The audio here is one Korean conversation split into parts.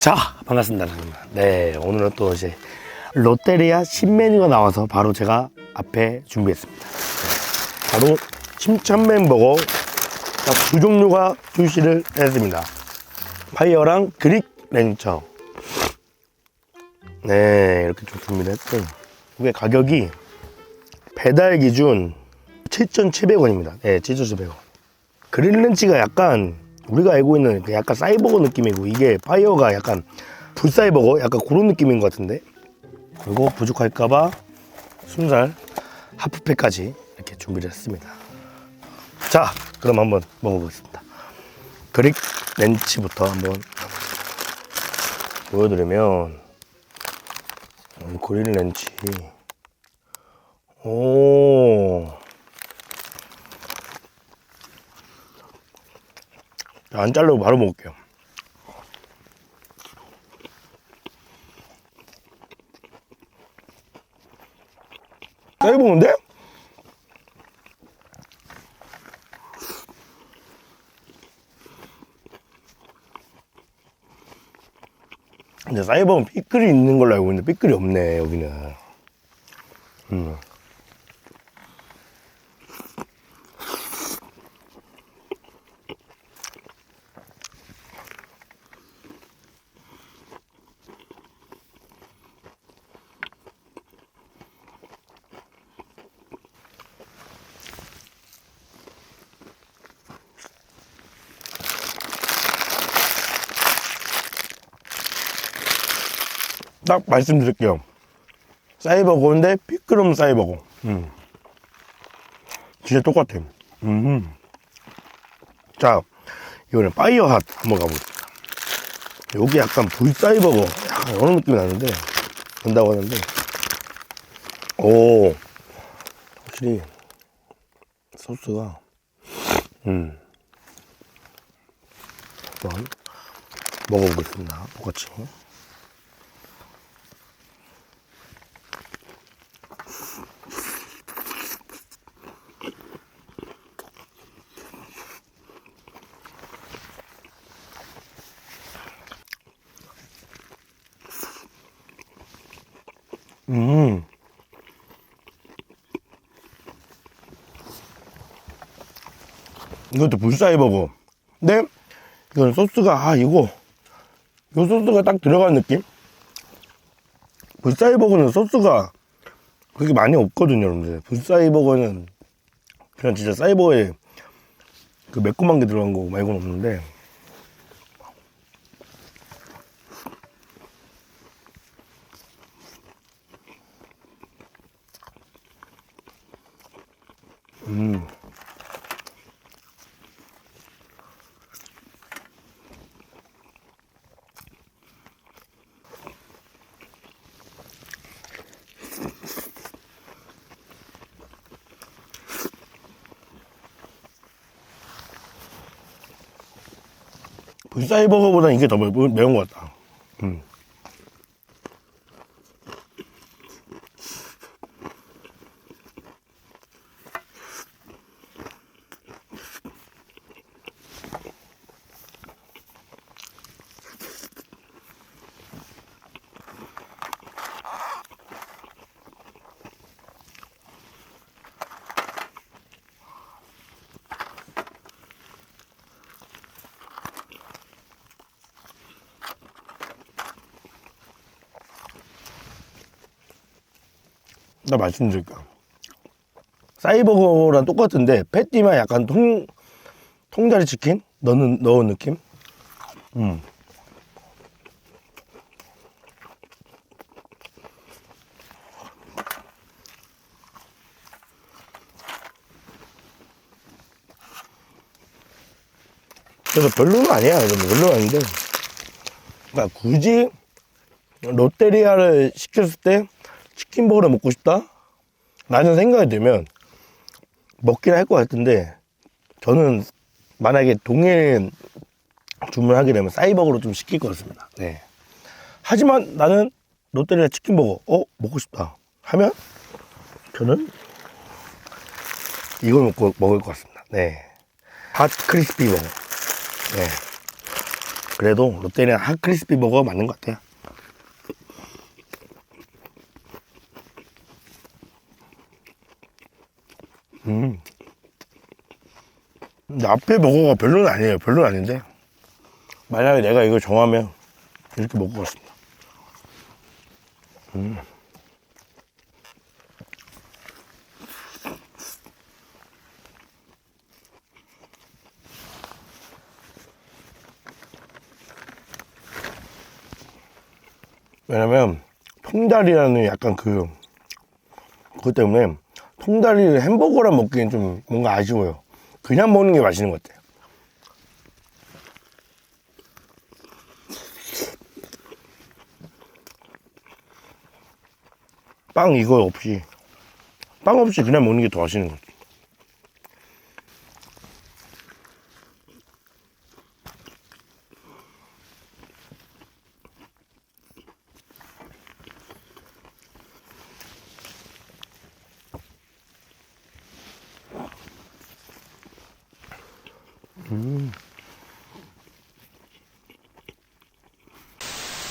자, 반갑습니다. 네, 오늘은 또 이제 롯데리아 신메뉴가 나와서 바로 제가 앞에 준비했습니다. 네, 바로 침천맨 버거 딱두 종류가 출시를 했습니다. 파이어랑 그릭 렌처. 네, 이렇게 좀 준비를 했고 이게 가격이 배달 기준 7,700원입니다. 네, 7,700원. 그릴 렌치가 약간 우리가 알고 있는 그 약간 사이버거 느낌이고 이게 파이어가 약간 불사이버거? 약간 그런 느낌인 것 같은데? 그리고 부족할까봐 순살 하프팩까지 이렇게 준비를 했습니다. 자 그럼 한번 먹어보겠습니다. 그릭 렌치부터 한번 보여드리면 음, 그릴 렌치. 오 안 자르고 바로 먹을게요. 짧은데? 근데 사이버는 삐끌이 있는 걸로 알고 있는데 삐끌이 없네 여기는 음. 딱 말씀드릴게요. 사이버거인데 피크럼 사이버거. 음. 진짜 똑같아요. 음. 자, 이거는 파이어 핫 한번 가보겠습니다. 여기 약간 불사이버거 약간 이런 느낌이 나는데 된다고 하는데 오 확실히 소스가 음 한번 먹어보겠습니다. 똑같이. 음. 이것도 불사이버고. 근데 이건 소스가 아 이거 요 소스가 딱 들어간 느낌? 불사이버거는 소스가 그렇게 많이 없거든요, 여러분들. 불사이버거는 그냥 진짜 사이버에 그 매콤한 게 들어간 거 말고는 없는데 음. 불사이버거보다 이게 더 매, 매운 것 같다. 음. 나 말씀드릴까. 사이버거랑 똑같은데 패티만 약간 통 통다리 치킨 넣는 넣은 느낌. 음. 그래서 별로는 아니야. 별로는 아닌데. 그러니까 굳이 롯데리아를 시켰을 때 치킨버거를 먹고 싶다? 라는 생각이 들면 먹긴 할 것 같은데 저는 만약에 동일 주문하게 되면 싸이버거로 좀 시킬 것 같습니다. 네. 하지만 나는 롯데리아 치킨버거 어 먹고 싶다 하면 저는 이걸 먹고 먹을 것 같습니다. 네. 핫 크리스피 버거. 네. 그래도 롯데리아 핫 크리스피 버거가 맞는 것 같아요. 음. 근데 앞에 버거가 별로는 아니에요. 별로는 아닌데. 만약에 내가 이걸 정하면 이렇게 먹을 것 같습니다. 왜냐면 통다리라는 약간 그 그것 때문에 통다리를 햄버거랑 먹기엔 좀 뭔가 아쉬워요. 그냥 먹는 게 맛있는 것 같아요. 빵 이거 없이 빵 없이 그냥 먹는 게 더 맛있는 것 같아요.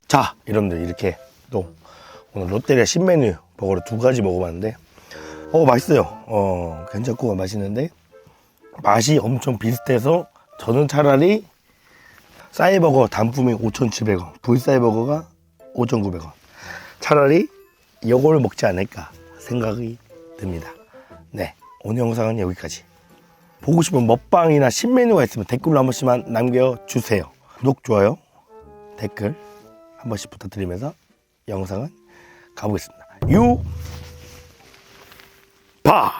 자, 여러분들 이렇게 또 오늘 롯데리아 신메뉴 버거를 두 가지 먹어봤는데 어 맛있어요. 어 괜찮고 맛있는데 맛이 엄청 비슷해서 저는 차라리 싸이버거 단품이 5,700원, 불싸이버거가 5,900원. 차라리 이걸 먹지 않을까 생각이 듭니다. 네, 오늘 영상은 여기까지. 보고 싶은 먹방이나 신메뉴가 있으면 댓글로 한 번씩만 남겨주세요. 구독, 좋아요, 댓글 한 번씩 부탁드리면서 영상은 가보겠습니다. 유! 바!